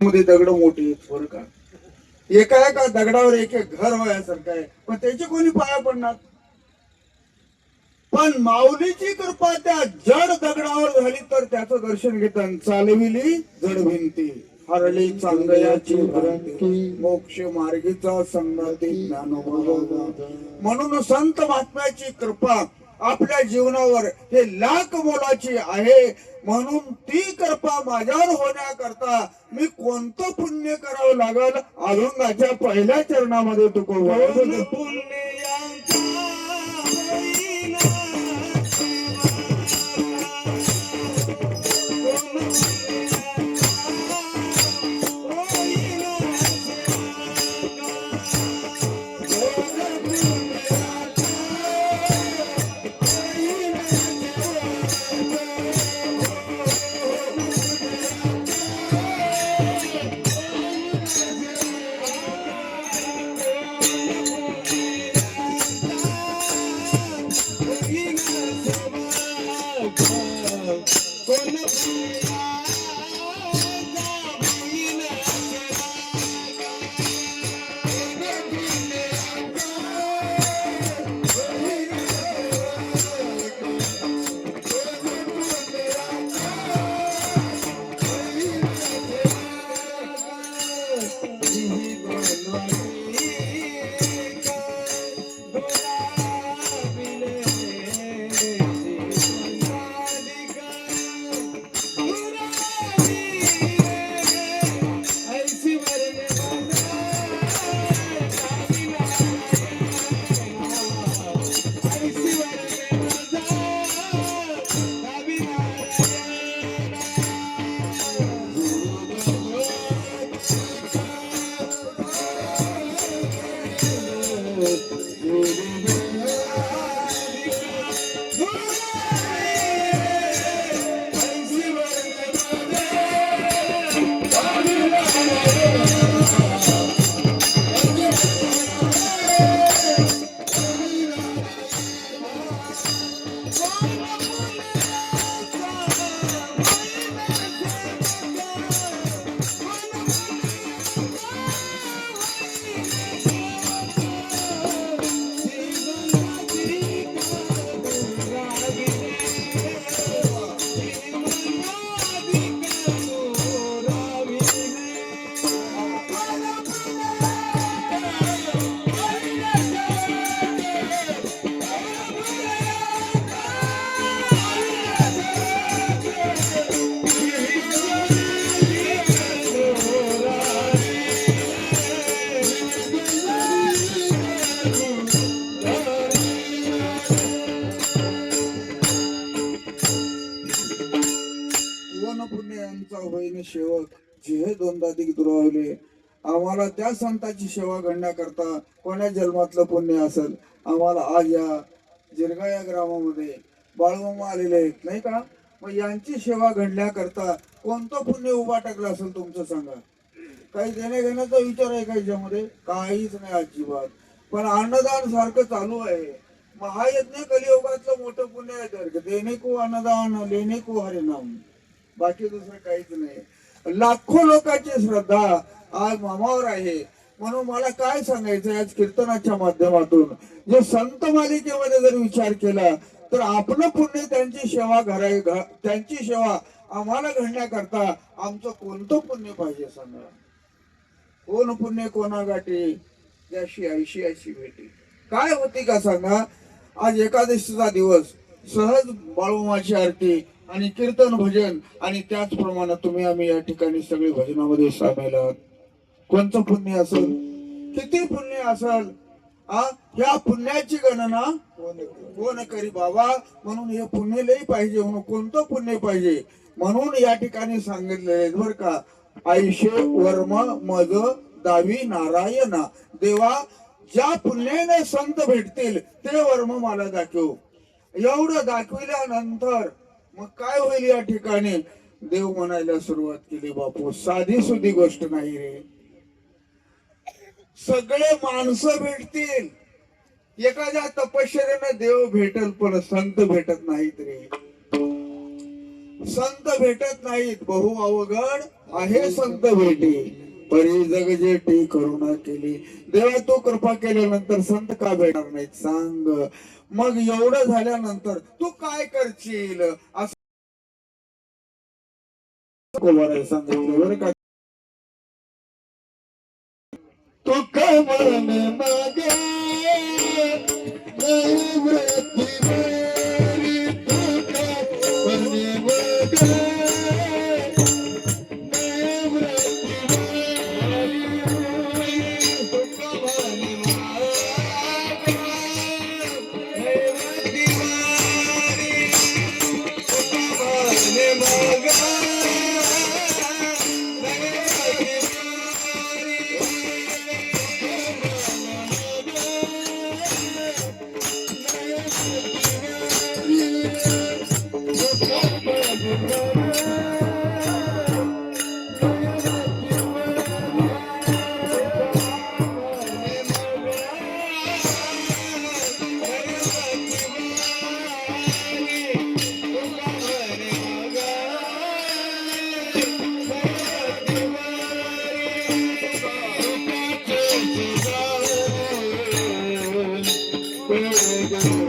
मध्ये दगड मोठी आहेत बरं का? एका एका दगडावर एक एक घर व्हायसारखं आहे. पण त्याची कोणी पाया पडणार? पण माऊलीची कृपा त्या जड दगडावर झाली तर त्याचं दर्शन घेताना चालविली जड भिंती. हरली चांगल्याची भ्रांती मोक्ष मार्गीचा संगती ज्ञानोबा म्हणून संत महात्म्याची कृपा आपल्या जीवनावर हे लाख मोलाची आहे. म्हणून ती कृपा माझ्यावर होण्याकरता मी कोणतं पुण्य करावं लागल? अभंगाच्या पहिल्या चरणामध्ये तुको पुण्य यांचा होईने सेवक जिहे दोनदा दिग दुरावले आम्हाला त्या संतांची सेवा घडण्याकरता कोण्या जन्मातलं पुण्य असेल आम्हाला आज या जिरगा या ग्रामामध्ये बाळगोमा आलेले आहेत नाही का? मग यांची सेवा घडण्याकरता कोणतं पुण्य उभा टाकलं असेल तुमचं सांगा. काही देण्या घेण्याचा विचार आहे का याच्यामध्ये? काहीच नाही अजिबात. पण अन्नदान सारखं चालू आहे. महायज्ञ कलियोगातलं मोठं पुण्य आहे तर देणे को अन्नदान लेणे को हरिनाम. बाकी दुसरं काहीच नाही. लाखो लोकांची श्रद्धा आज मामावर आहे. म्हणून मला काय सांगायचं आज कीर्तनाच्या माध्यमातून? जे संत मालिकेमध्ये जर विचार केला तर आपलं पुण्य त्यांची सेवा घराय त्यांची सेवा आम्हाला घडण्याकरता आमचं कोणतं पुण्य पाहिजे सांगा? कोण पुण्य कोणा गाठी याशी ऐशी अशी भेटी. काय होती का सांगा? आज एकादशीचा दिवस सहज बाळूमाची आरती आणि कीर्तन भजन आणि त्याचप्रमाणे तुम्ही आम्ही या ठिकाणी सगळे भजनामध्ये सामील आहात. कोणतं पुण्य असेल? किती पुण्य असेल? आ? या पुण्याची गणना कोण करी बाबा? म्हणून हे पुण्य लई पाहिजे म्हणून कोणतं पुण्य पाहिजे? म्हणून या ठिकाणी सांगितलेले बर का आयुष्य वर्म मज दावी नारायणा. देवा ज्या पुण्याने संत भेटतील ते वर्म मला दाखव. एवढं दाखविल्यानंतर मग काय होईल या ठिकाणी? देव म्हणायला सुरुवात केली बापू साधी सुधी गोष्ट नाही रे. सगळे माणसं भेटतील. एखाद्या तपश्चर्याने देव भेटल पण संत भेटत नाहीत रे. संत भेटत नाहीत. बहु अवघड आहे संत भेटी. परी जग टी करुणा केली. देवा तू कृपा केल्यानंतर संत का भेटणार नाही सांग. मग एवढं झाल्यानंतर तू काय करशील? असं कुमार सांगितलं बरं का? तो कमन পেয়ে গেল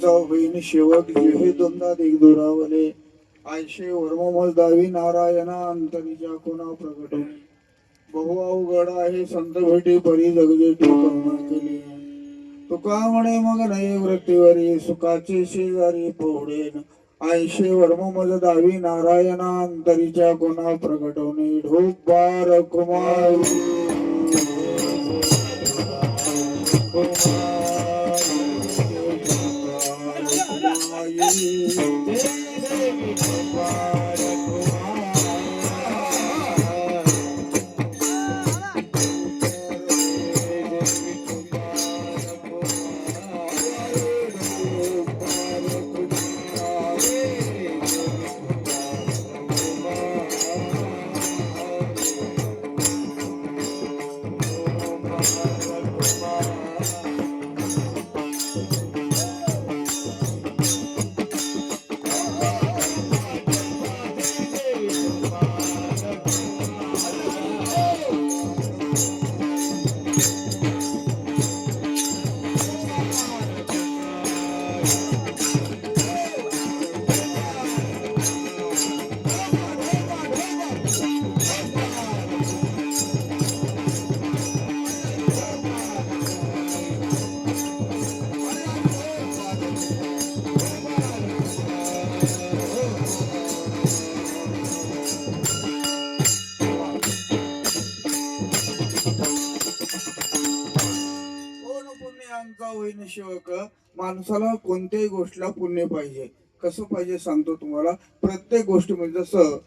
त्यांचा होईन शेवट जे दोनदा दिग दुरावले. आयशे वर्ममल दावी नारायणा अंतरीच्या कोणा प्रगट बहु अवघड आहे संत भेटी परी जगजे करुणा केली. तुका म्हणे मग नाही वृत्तीवरी सुखाचे शेजारी पोहडेन. ऐंशे वर्ममल दावी नारायणा अंतरीच्या कोणा प्रगटवणे ढोक बार कुमार. कुमार. माणसाला कोणत्याही गोष्टीला पुण्य पाहिजे. कसं पाहिजे सांगतो तुम्हाला. प्रत्येक गोष्टी म्हणजे जसं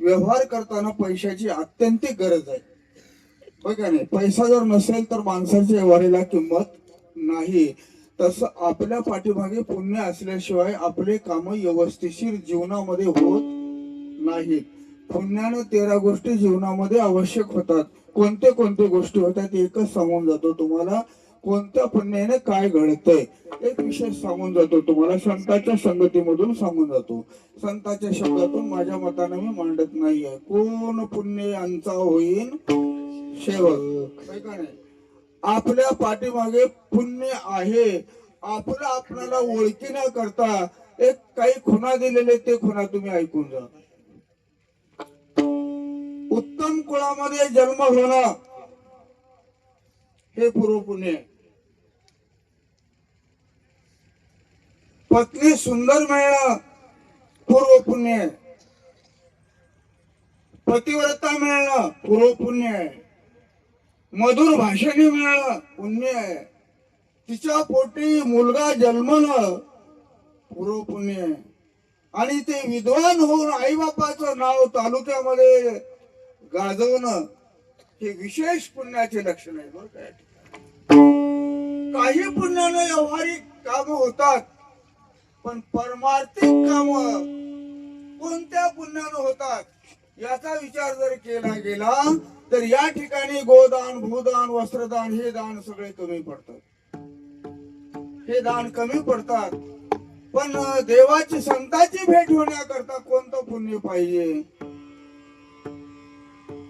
व्यवहार करताना पैशाची अत्यंतिक गरज आहे. बघा नाही? पैसा जर नसेल तर माणसाच्या व्यवहाराला किंमत नाही. तसं आपल्या पाठीमागे पुण्य असल्याशिवाय आपले काम व्यवस्थिशीर जीवनामध्ये होत नाहीत. पुण्यानं तेरा गोष्टी जीवनामध्ये आवश्यक होतात. कोणते कोणते गोष्टी होतात एकच सांगून जातो तुम्हाला. कोणत्या पुण्याने काय घडतंय एक विशेष सांगून जातो तुम्हाला. संतांच्या संगतीमधून सांगून जातो. संतांच्या शब्दातून माझ्या मताने मी मांडत नाहीये. कोण पुण्य यांचा होईन? शेवक आपल्या पाठीमागे पुण्य आहे. आपलं आपल्याला ओळखी न करता एक काही खुणा दिलेले ते खुना तुम्ही ऐकून जा. उत्तम कुळामध्ये जन्म होणं हे पूर्व पुण्य आहे. पत्नी सुंदर मिळणं पूर्व पुण्य. आहे. पतिव्रता मिळणं पूर्व पुण्य. आहे मधुर भाषणे मिळणं पुण्य. आहे तिच्या पोटी मुलगा जन्मणं पूर्व पुण्य. आहे आणि ते विद्वान होऊन आई बापाचं नाव तालुक्यामध्ये गाजवणं हे विशेष पुण्याचे लक्षण आहे बरं काय काही पुण्यानं व्यावहारिक काम होतात. पण परमार्थिक काम कोणत्या पुण्यानं होतात याचा विचार जर केला गेला तर या ठिकाणी गोदान भूदान वस्त्रदान हे दान सगळे कमी पडतात. हे दान कमी पडतात. पण देवाची संताची भेट होण्याकरता कोणतं पुण्य पाहिजे?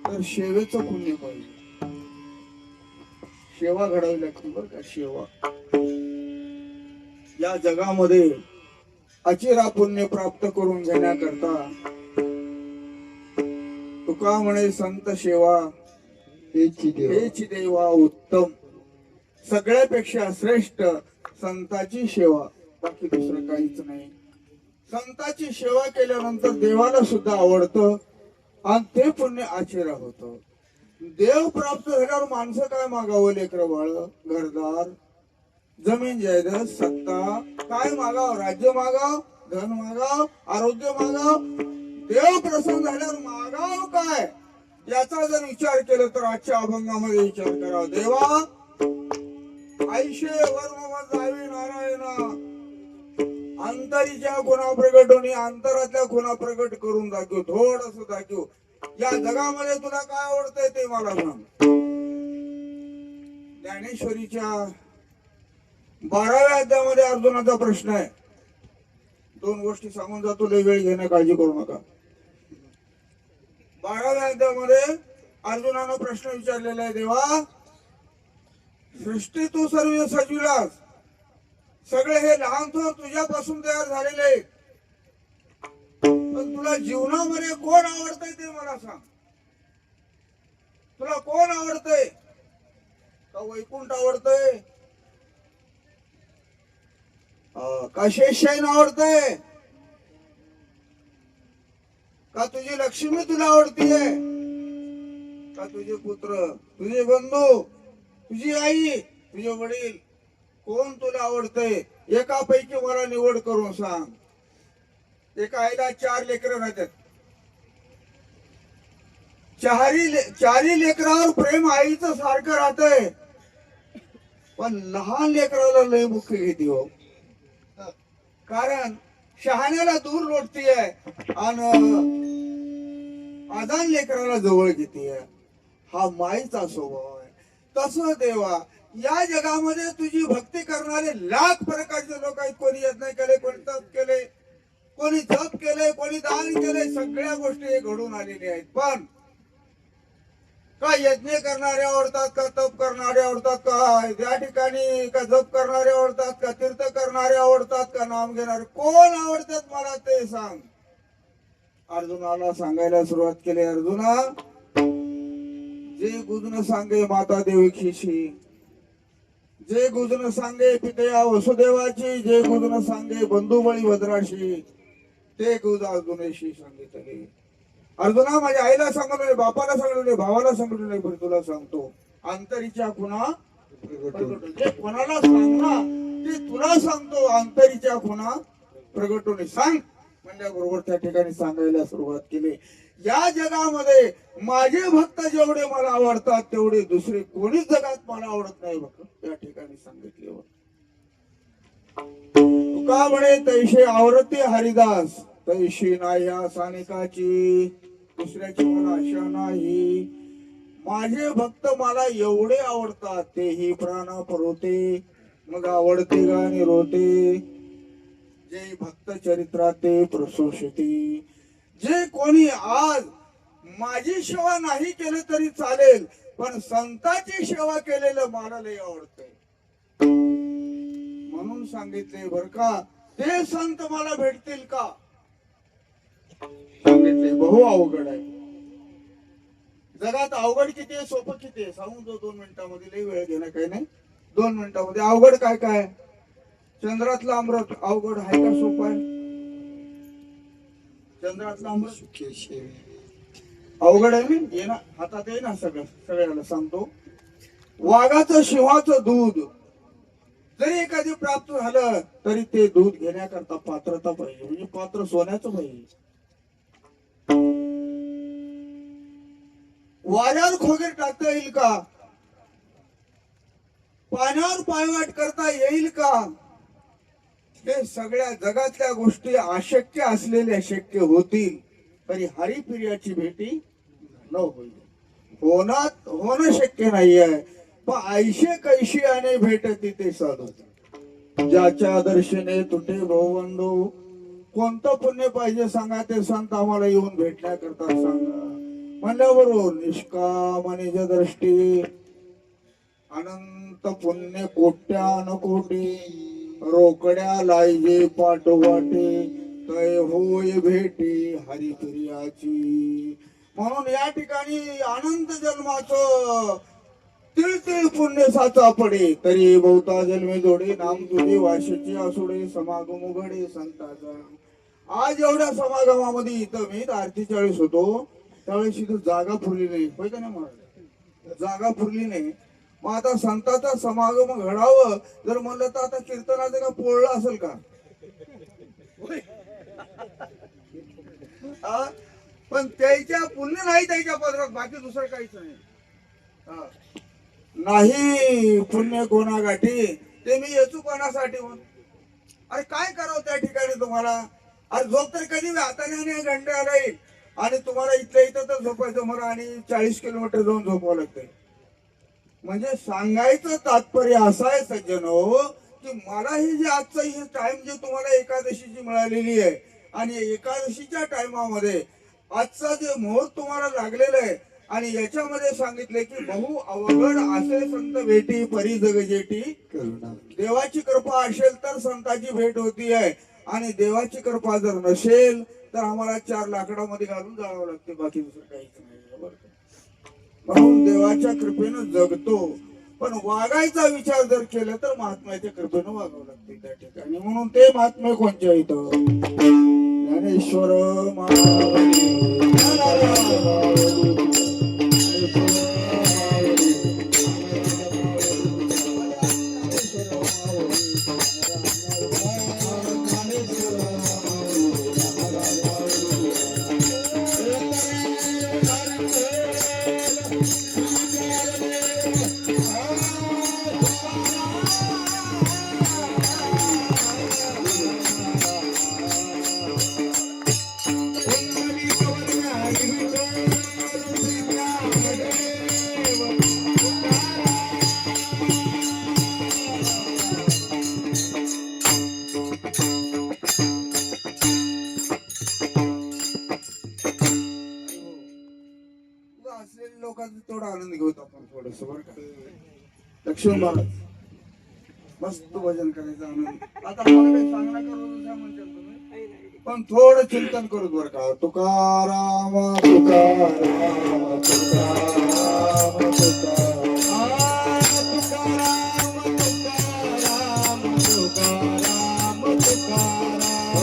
तर सेवेचं पुण्य पाहिजे. सेवा घडावी लागते बरं का? सेवा. या जगामध्ये अचिरा पुण्य प्राप्त करून घेण्याकरता तुका म्हणे संत सेवा हेची देव. उत्तम. सगळ्यापेक्षा श्रेष्ठ संताची सेवा. बाकी दुसरं काहीच नाही. संताची सेवा केल्यानंतर देवाला सुद्धा आवडतं आणि ते पुण्य आचेरा होत. देव प्राप्त झाल्यावर माणसं काय मागावं लेकर बाळ? घरदार? जमीन जायदाद सत्ता काय मागाव? राज्य मागाव धन मागाव आरोग्य मागाव? देव प्रसन्न झाल्यावर मागाव काय? याचा जर विचार केला तर आजच्या अभंगामध्ये विचार करा. देवा आयुष्य वर्म जावी नारायणा. अंतरीच्या खुना प्रगट होणे अंतरातल्या खुना प्रगट करून दाखव. थोडस दाखव. या जगामध्ये तुला काय आवडतंय ते मला सांग. ज्ञानेश्वरीच्या बाराव्या अध्यामध्ये अर्जुनाचा प्रश्न आहे. दोन गोष्टी सांगून जातो लय वेळ घेण्या काळजी करू नका. बाराव्या अध्यामध्ये अर्जुनानं प्रश्न विचारलेला आहे देवा सृष्टी तू सर्व सजविलास. सगळे हे लहान थोर तुझ्यापासून तयार झालेले आहेत. पण तुला जीवनामध्ये कोण आवडतंय ते मला सांग. तुला कोण आवडतंय? का वैकुंठ आवडतंय? का शेषशाहीन आवडतंय? का तुझी लक्ष्मी तुला आवडतीये? का तुझे पुत्र तुझे बंधू तुझी आई तुझे वडील कोण तुला आवडतंय? एकापैकी मला निवड करून सांग. एका आईला चार लेकरं राहतात. चारी ले- चारी लेकरावर प्रेम आईचं सारखं राहतंय. पण लहान लेकराला लय मुख्य घेते हो. कारण शहाण्याला दूर लोटतीये आणि आदान लेकराला जवळ घेते हा माईचा स्वभाव आहे. तसं देवा या जगामध्ये तुझी भक्ती करणारे लाख प्रकारचे लोक आहेत. कोणी यत्न केले कोणी तप केले कोणी जप केले कोणी दान केले सगळ्या गोष्टी हे घडून आलेल्या आहेत. पण का यज्ञ करणारे आवडतात का तप करणारे आवडतात का? या ठिकाणी का जप करणारे आवडतात का तीर्थ करणारे आवडतात का नाम घेणारे? कोण आवडतात मला ते सांग. अर्जुनाला सांगायला सुरुवात केली. अर्जुना जे गुजन सांगे माता देवकीशी जे गुजन सांगे पितया वसुदेवाची जे गुजन सांगे बंधुबळी भद्राशी ते गुज अर्जुनेशी सांगितले. अर्जुना माझ्या आईला सांगितले बापाला सांगितले भावाला सांगितले पण तुला सांगतो अंतरीच्या खुणा जे कोणाला सांगणार ते तुला सांगतो अंतरीच्या खुणा प्रगटून. सांग. सांग म्हणल्याबरोबर त्या ठिकाणी सांगायला सुरुवात केली. या जगामध्ये माझे भक्त जेवढे मला आवडतात तेवढे दुसरे कोणीच जगात मला आवडत नाही भक्त. त्या ठिकाणी सांगितले तुका म्हणे तैशे आवडते हरिदास. तैशी नाही या सानिकाची दुसऱ्याची मला आशा नाही. माझे भक्त मला एवढे आवडतात तेही प्राण परोते मग आवडते का निरोते? जे भक्त चरित्रात ते प्रसोषती. जे कोणी आज माझी सेवा नाही केली तरी चालेल पण संताची सेवा केलेलं मला लय आवडत म्हणून सांगितले बर का ते संत मला भेटतील का? बहु अवघड आहे. जगात अवघड किती आहे सोपं किती आहे? सांगून दो दोन मिनिटांमध्ये लई वेळ घेणं काही नाही. दोन मिनिटामध्ये. अवघड काय काय चंद्रातलं अमृत अवघड आहे का सोपं आहे? चंद्रातलं अमृत सुखेशी अवघड आहे मी ये ना हातात ये ना सगळं सगळ्याला सांगतो. वाघाचं शिवाचं दूध. जरी एखादी प्राप्त झालं तरी ते दूध घेण्याकरता पात्रता पाहिजे. म्हणजे पात्र सोन्याचं पाहिजे. वाऱ्यावर खोगीर टाकता येईल का? पाण्यावर पायवाट करता येईल का? हे सगळ्या जगातल्या गोष्टी अशक्य असलेल्या शक्य होतील तरी हरिप्रियाची भेटी न होईल. होणार होणं शक्य नाहीये पण ऐशे कैशी आणि भेटती ते साधू. ज्याच्या दर्शने तुटे भाऊबंधू कोणतं पुण्य पाहिजे सांगा ते संत आम्हाला येऊन भेटण्याकरता सांगा. म्हणल्याबरोबर निष्काम दृष्टी. अनंत पुण्य कोट्या अनकोटी रोकड्या लायजे पाठोपाठी. तय होय भेटी हरिप्रियाची. म्हणून या ठिकाणी अनंत जन्माचं तिळ तिळ पुण्य साचा पडे. तरी बहुता जन्मे जोडे नाम तुझे वाशीची असुडे समागम उघडे संताचा. आज एवढ्या समागमामध्ये इथं मी आरती वेळेस होतो. त्यावेळेस इथं जागा पुरली नाही. होय का नाही जागा पुरली नाही. मग आता संताचा समागम घडावं. जर म्हणलं तर आता कीर्तनाचं का पोळलं असेल का? हा? पण त्याच्या पुण्य नाही त्याच्या पदरात. बाकी दुसरं काहीच नाही. नाही पुण्य कोणागाठी ते मी येचूपणासाठी म्हणून. अरे काय करावं त्या ठिकाणी तुम्हाला? अरे झोप तर कधी हाताने आणि घंटे राहील आणि तुम्हाला इथल्या इथं तर झोपायचं म्हणून आणि चाळीस किलोमीटर जाऊन झोपावं लागतंय. म्हणजे सांगायचं तात्पर्य असं आहे सज्जन हो की मला ही जे आजचं हे टाइम जे तुम्हाला एकादशीची मिळालेली आहे आणि एकादशीच्या टायमामध्ये आजचा जे मुहूर्त तुम्हाला लागलेलं आहे आणि याच्यामध्ये सांगितले की बहु अवघड असे संत भेटी परी जगजेटी. देवाची कृपा असेल तर संतांची भेट होती आहे आणि देवाची कृपा जर नसेल तर आम्हाला चार लाकडामध्ये घालून जावं लागते बाकी दुसरं काहीच नाही. म्हणून देवाच्या कृपेनं जगतो. पण वागायचा विचार जर केला तर महात्म्याच्या कृपेनं वागावं लागते त्या ठिकाणी. म्हणून ते महात्मे कोणच्या इथं ज्ञानेश्वर का लक्ष्मण महाराज मस्त भजन करायचं आनंद आता सांगणार करू पण थोडं चिंतन करू बरं का. तुकाराम तुकाराम तुकाराम तुकाराम आ, तुकाराम तुकाराम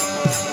तुकाराम सांगा